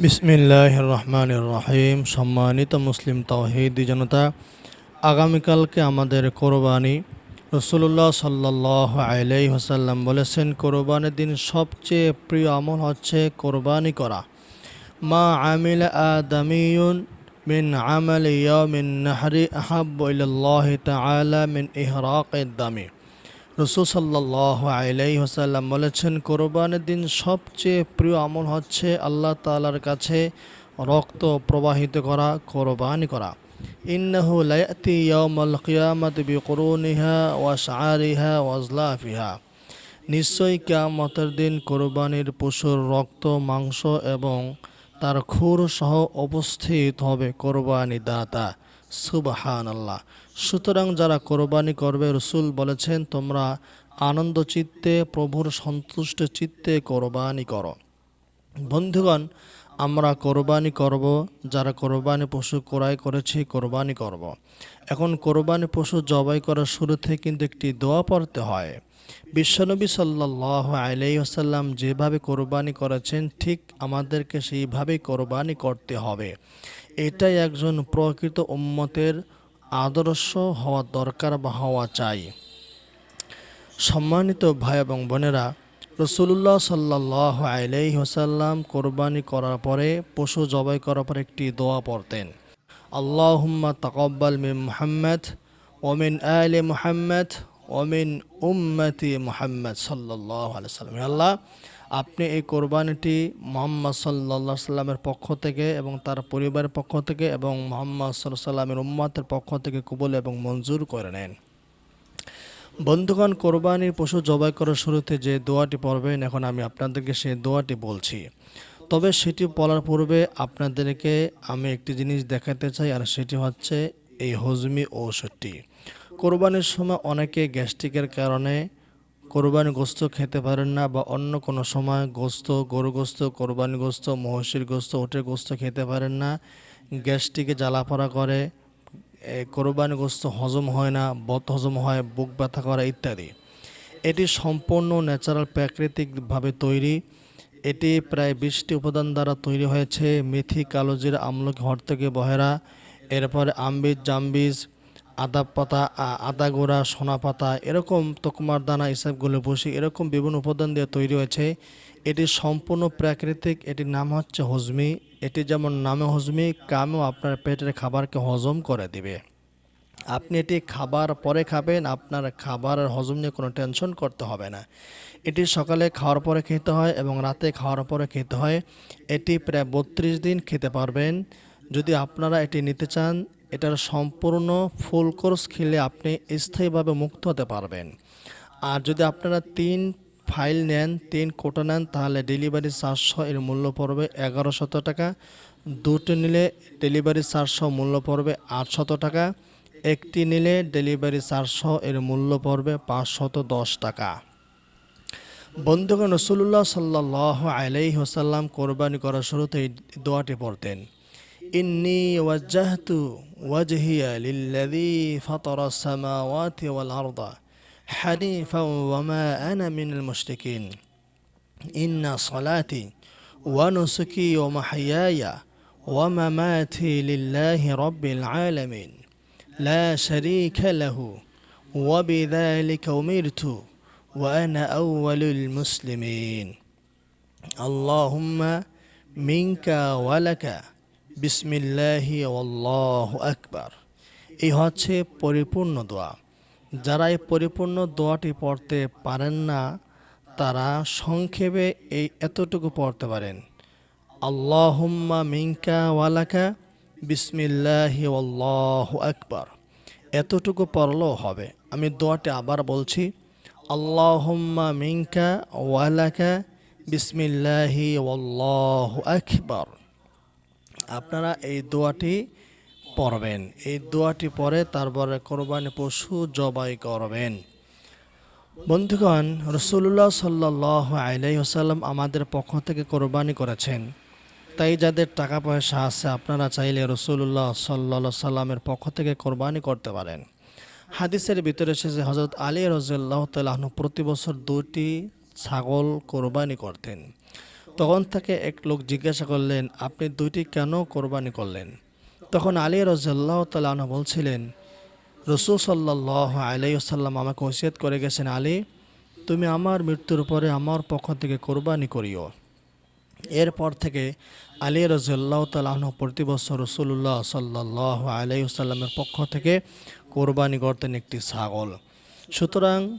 বিসমিল্লাহ রহমান রহিম সম্মানিত মুসলিম তৌহিদ জনতা, আগামীকালকে আমাদের কোরবানি রসুল্লাহ সাল্লাহ আলাই হাসাল্লাম বলেছেন, কোরবানির দিন সবচেয়ে প্রিয় আমল হচ্ছে কোরবানি করা। মা আমিল আদামিউন মিন আমল মিন নাহরি আহাব ইল্লাহ মিন ইহরাক দামি। রসুল সাল্লাহ আলাই হাসাল্লাম বলেছেন, কোরবানের দিন সবচেয়ে প্রিয় আমল হচ্ছে আল্লাহ তালার কাছে রক্ত প্রবাহিত করা, কোরবানি করা। ইন্নাহু লায়াতি ইয়াউমাল কিয়ামাত বিকুরুনিহা ওয়া শাআরিহা ওয়া আজলাফিহা। নিশ্চয়ই কিয়ামতের দিন কোরবানির পশুর রক্ত, মাংস এবং তার খুর সহ উপস্থিত হবে কোরবানি দাতা সুবাহান আল্লাহ সুতরাং যারা কোরবানি করবে, রসুল বলেছেন, তোমরা আনন্দ চিত্তে, প্রভুর সন্তুষ্ট চিত্তে কোরবানি করো। বন্ধুগণ, আমরা কোরবানি করব, যারা কোরবানি পশু ক্রয় করেছি, কোরবানি করব। এখন কোরবানি পশু জবাই করার শুরুতে কিন্তু একটি দোয়া পড়তে হয়। বিশ্বনবী সাল্লাহ আলাই আসাল্লাম যেভাবে কোরবানি করেছেন, ঠিক আমাদেরকে সেইভাবেই কোরবানি করতে হবে। এটাই একজন প্রকৃত উম্মতের আদর্শ হওয়া দরকার বা হওয়া চাই। সম্মানিত ভাই এবং বোনেরা রসুল্লাহ সাল্লাহ আলাই হোসাল্লাম কোরবানি করার পরে, পশু জবাই করার পরে একটি দোয়া পড়তেন। আল্লাহুম্মা তাকব্বাল মিন মুহাম্মদ ওমিন আলে মুহাম্মদ ওমিন উম্মতি মুহাম্মদ সাল্লাহ আলাইসাল্লাম আল্লাহ আপনি এই কোরবানিটি মোহাম্মদ সাল্লা সাল্লামের পক্ষ থেকে এবং তার পরিবারের পক্ষ থেকে এবং মোহাম্মদ সাল্লামের উম্মাতের পক্ষ থেকে কবুল এবং মঞ্জুর করে নেন। বন্ধুগণ কোরবানির পশু জবাই করার শুরুতে যে দোয়াটি পড়বেন, এখন আমি আপনাদেরকে সেই দোয়াটি বলছি। তবে সেটি বলার পূর্বে আপনাদেরকে আমি একটি জিনিস দেখাতে চাই, আর সেটি হচ্ছে এই হজমি ঔষধটি। কোরবানির সময় অনেকে গ্যাস্ট্রিকের কারণে কোরবানি গোস্ত খেতে পারেন না বা অন্য কোনো সময় গোস্ত, গরু গোস্ত, কোরবানি গোস্ত, মহিষের গোস্ত ওটের গোস্ত খেতে পারেন না। গ্যাস্ট্রিকে জ্বালাপড়া করে কোরবানি গোস্ত হজম হয় না বত হজম হয়, বুক ব্যথা করা ইত্যাদি। এটি সম্পূর্ণ ন্যাচারাল প্রাকৃতিকভাবে তৈরি। এটি প্রায় বিশটি উপাদান দ্বারা তৈরি হয়েছে। মেথি, কালোজির, আমলকি, হরতকে, বহেরা, এরপরে আম্বিজ জাম্বিজ আদা পাতা আদা গোড়া সোনা পাতা এরকম তকমার দানা ইসাবগুলো বসি এরকম বিভিন্ন উপাদান দিয়ে তৈরি হয়েছে। এটি সম্পূর্ণ প্রাকৃতিক, এটির নাম হচ্ছে হজমি। এটি যেমন নামে হজমি, কামেও আপনার পেটের খাবারকে হজম করে দিবে। আপনি এটি খাবার পরে খাবেন, আপনার খাবারের হজম নিয়ে কোনো টেনশন করতে হবে না। এটি সকালে খাওয়ার পরে খেতে হয় এবং রাতে খাওয়ার পরে খেতে হয়। এটি প্রায় বত্রিশ দিন খেতে পারবেন। যদি আপনারা এটি নিতে চান এটার সম্পূর্ণ ফুল কোর্স খেলে আপনি স্থায়ীভাবে মুক্ত হতে পারবেন। আর যদি আপনারা তিন ফাইল নেন, তিন কোটা নেন, তাহলে ডেলিভারি চারশো এর মূল্য পড়বে এগারোশত টাকা। দুটো নিলে ডেলিভারি চারশো মূল্য পড়বে আটশত টাকা। একটি নিলে ডেলিভারি চারশো এর মূল্য পড়বে পাঁচশত দশ টাকা। বন্ধুগণ রসুল্লাহ সাল্লাহ আলাই হোসাল্লাম কোরবানি করার শুরুতে এই দোয়াটি পড়তেন। إني وجهت وجهي للذي فطر السماوات والأرض حنيفا وما أنا من المشركين. إن صلاتي ونسكي ومحياي ومماتي لله رب العالمين. لا شريك له وبذلك أمرت وأنا أول المسلمين. اللهم منك ولك বিসমিল্লাহি আল্লাহু আকবার। এই হচ্ছে পরিপূর্ণ দোয়া। যারা এই পরিপূর্ণ দোয়াটি পড়তে পারেন না, তারা সংক্ষেপে এই এতটুকু পড়তে পারেন। আল্লাহুম্মা মিনকা ওয়ালাকা বিসমিল্লাহি আল্লাহু আকবার। এতটুকু পড়লেও হবে। আমি দোয়াটি আবার বলছি, আল্লাহুম্মা মিনকা ওয়ালাকা বিসমিল্লাহি আল্লাহু আকবার। আপনারা এই দোয়াটি পড়বেন। এই দোয়াটি পরে তারপরে কোরবানি পশু জবাই করবেন। বন্ধুগণ রসুল্লাহ সাল্লাহ আলাই আসাল্লাম আমাদের পক্ষ থেকে কোরবানি করেছেন। তাই যাদের টাকা পয়সা আছে, আপনারা চাইলে রসুল্লাহ সাল্লা সাল্লামের পক্ষ থেকে কোরবানি করতে পারেন। হাদিসের ভিতরে এসেছে হজরত আলী রাজিয়াল্লাহ তাল্লাহ্ন প্রতি বছর দুটি ছাগল কোরবানি করতেন। তখন তাকে এক লোক জিজ্ঞাসা করলেন, আপনি দুইটি কেন কোরবানি করলেন? তখন আলী রাজিয়াল্লাহ তালাহ বলছিলেন, রসুল সাল্লাহ আলাইসাল্লাম আমাকে ওসিয়ত করে গেছেন, আলী, তুমি আমার মৃত্যুর পরে আমার পক্ষ থেকে কোরবানি করিও। এরপর থেকে আলী রাজিয়াল্লাহ তালাহ প্রতি বছর রসুল্লাহ সাল্লাহ আলাইসাল্লামের পক্ষ থেকে কোরবানি করতেন একটি ছাগল। সুতরাং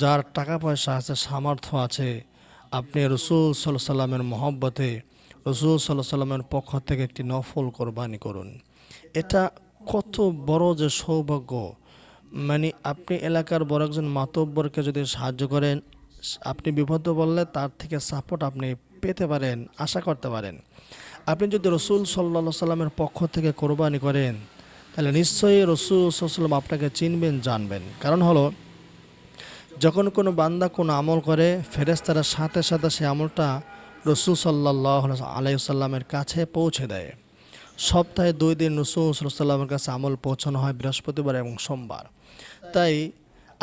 যার টাকা পয়সা আছে, সামর্থ্য আছে আপনি রসুল সাল্লাহ সাল্লামের মহব্বতে রসুল সাল্লাহ সাল্লামের পক্ষ থেকে একটি নফল কোরবানি করুন। এটা কত বড় যে সৌভাগ্য। মানে আপনি এলাকার বড় একজন মাতব্বরকে যদি সাহায্য করেন, আপনি বিপদ বললে তার থেকে সাপোর্ট আপনি পেতে পারেন, আশা করতে পারেন। আপনি যদি রসুল সাল্লা সাল্লামের পক্ষ থেকে কোরবানি করেন, তাহলে নিশ্চয়ই রসুল সাল্লাম আপনাকে চিনবেন, জানবেন। কারণ হলো যখন কোনো বান্দা কোনো আমল করে ফেরেস্তারা সাথে সাথে সে আমলটা রসুল সাল্লাহ আলাইসাল্লামের কাছে পৌঁছে দেয়। সপ্তাহে দুই দিন রসুল সাল্লামের কাছে আমল পৌঁছানো হয় বৃহস্পতিবার এবং সোমবার। তাই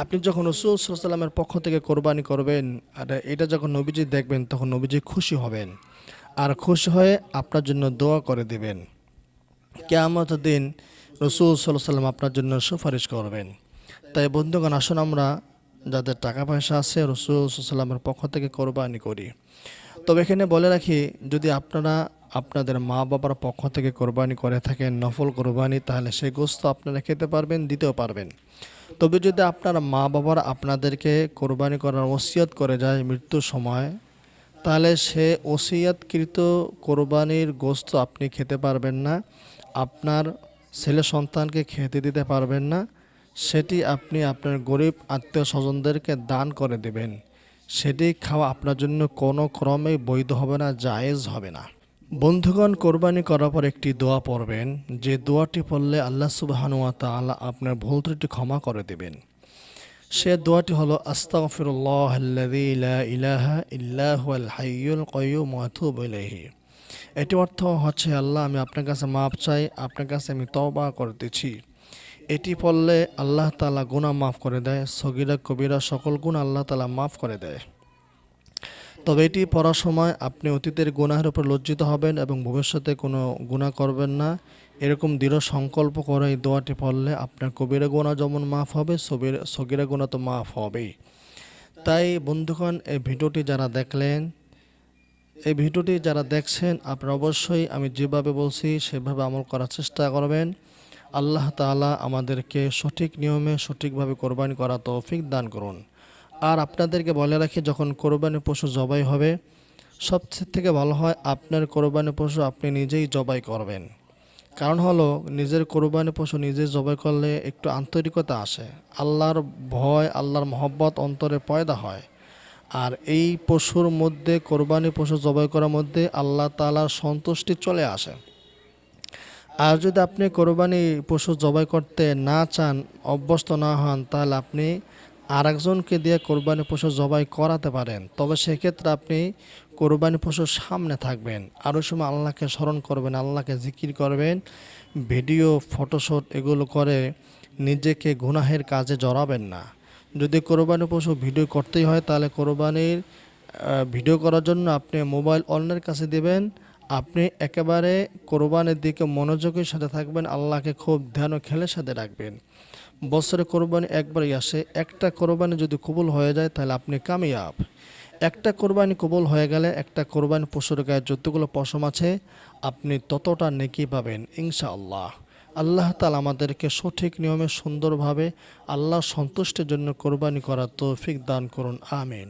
আপনি যখন রসুল সাল্লামের পক্ষ থেকে কোরবানি করবেন, আর এটা যখন নবীজি দেখবেন, তখন নবীজি খুশি হবেন। আর খুশি হয়ে আপনার জন্য দোয়া করে দিবেন। কেয়ামত দিন রসুল সাল্লাহ সাল্লাম আপনার জন্য সুপারিশ করবেন। তাই বন্ধুগণ, আসুন আমরা যাদের টাকা পয়সা আছে রসুল সাল্লামের পক্ষ থেকে কোরবানি করি। তবে এখানে বলে রাখি, যদি আপনারা আপনাদের মা বাবার পক্ষ থেকে কোরবানি করে থাকেন, নফল কোরবানি, তাহলে সেই গোস্ত আপনারা খেতে পারবেন, দিতেও পারবেন। তবে যদি আপনার মা বাবার আপনাদেরকে কোরবানি করার ওসিয়ত করে যায় মৃত্যুর সময়, তাহলে সে ওসিয়াতকৃত কোরবানির গোস্ত আপনি খেতে পারবেন না, আপনার ছেলে সন্তানকে খেতে দিতে পারবেন না সেটি আপনি আপনার গরিব আত্মীয় স্বজনদেরকে দান করে দেবেন। সেটি খাওয়া আপনার জন্য কোনো ক্রমেই বৈধ হবে না, জায়েজ হবে না। বন্ধুগণ, কোরবানি করার পর একটি দোয়া পড়বেন। যে দোয়াটি পড়লে আল্লাহ সুবাহানুয়া তাআলা আপনার ভুল ত্রুটি ক্ষমা করে দেবেন। সে দোয়াটি হলো লা ইলাহা এটি অর্থ হচ্ছে, আল্লাহ, আমি আপনার কাছে মাপ চাই, আপনার কাছে আমি তওবা করতেছি। এটি পড়লে আল্লাহ তালা গুণা মাফ করে দেয়, সগীরা, কবিরা, সকল গুণ আল্লাহ তালা মাফ করে দেয়। তবে এটি পড়ার সময় আপনি অতীতের গুনাহের উপর লজ্জিত হবেন এবং ভবিষ্যতে কোনো গুনাহ করবেন না। এরকম দৃঢ় সংকল্প করে এই দোয়াটি পড়লে আপনার কবিরা গোনা যেমন মাফ হবে, সবির, সগিরা গোনা তো মাফ হবেই। তাই বন্ধুগণ, এই ভিডিওটি যারা দেখলেন, এই ভিডিওটি যারা দেখছেন, আপনারা অবশ্যই আমি যেভাবে বলছি, সেভাবে আমল করার চেষ্টা করবেন। আল্লাহ তাআলা আমাদেরকে সঠিক নিয়মে সঠিকভাবে কোরবানি করা তৌফিক দান করুন। আর আপনাদেরকে বলে রাখি, যখন কোরবানি পশু জবাই হবে, সবচেয়ে থেকে ভালো হয় আপনার কোরবানি পশু আপনি নিজেই জবাই করবেন। কারণ হলো, নিজের কোরবানি পশু নিজে জবাই করলে একটু আন্তরিকতা আসে, আল্লাহর ভয়, আল্লাহর মহব্বত অন্তরে পয়দা হয়। আর এই পশুর মধ্যে কোরবানি পশু জবাই করার মধ্যে আল্লাহ তালার সন্তুষ্টি চলে আসে। আর যদি আপনি কোরবানি পশু জবাই করতে না চান, অভ্যস্ত না হন, তাহলে আপনি আরেকজনকে দিয়ে কোরবানি পশু জবাই করাতে পারেন। তবে সেক্ষেত্রে আপনি কোরবানি পশুর সামনে থাকবেন। আরও সময় আল্লাহকে স্মরণ করবেন, আল্লাহকে জিকির করবেন, ভিডিও ফটোশ্যুট এগুলো করে নিজেকে গুনাহের কাজে জড়াবেন না। যদি কোরবানি পশু ভিডিও করতেই হয়, তাহলে কোরবানির ভিডিও করার জন্য আপনি মোবাইল অন্যের কাছে দিবেন আপনি একেবারে কোরবানির দিকে মনোযোগের সাথে থাকবেন, আল্লাহকে খুব ধ্যান ও খেলের সাথে রাখবেন। বছরে কোরবানি একবারই আসে। একটা কোরবানি যদি কবুল হয়ে যায়, তাহলে আপনি কামিয়াব। একটা কোরবানি কবুল হয়ে গেলে একটা কোরবানি পশুর গায়ে যতগুলো পশম আছে, আপনি ততটা নেকি পাবেন, ইনশাআল্লাহ। আল্লাহ তালা আমাদেরকে সঠিক নিয়মে সুন্দরভাবে আল্লাহ সন্তুষ্টের জন্য কোরবানি করার তৌফিক দান করুন, আমিন।